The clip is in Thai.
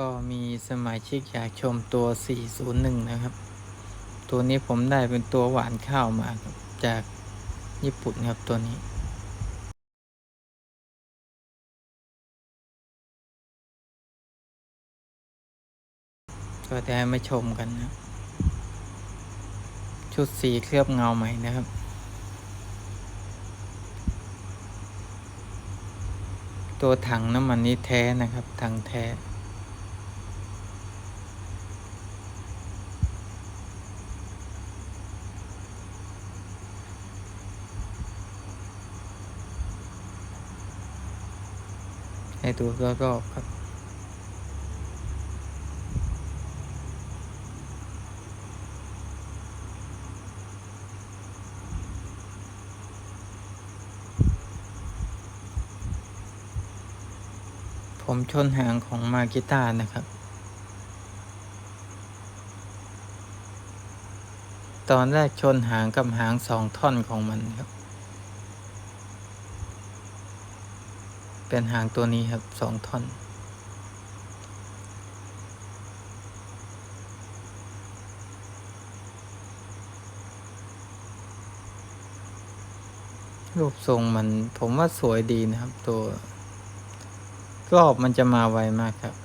ก็มีสมาชิกอยากชมตัว 401 นะครับ ตัวนี้ผมได้เป็นตัวหวานข้าวมาครับ จากญี่ปุ่นครับตัวนี้ ก็ได้มาชมกันนะชุดสีเคลือบเงาใหม่นะครับตัวถังน้ำมันนี้แท้นะครับถังแท้ ให้ดูรอบๆครับ ผมชนหางของมากิต้านะครับ ตอนแรกชนหางกับหางสองท่อนของมันครับ เป็นหางตัวนี้ครับสองท่อน รูปทรงมันผมว่าสวยดีนะครับ ตัวรอบมันจะมาไวมากครับ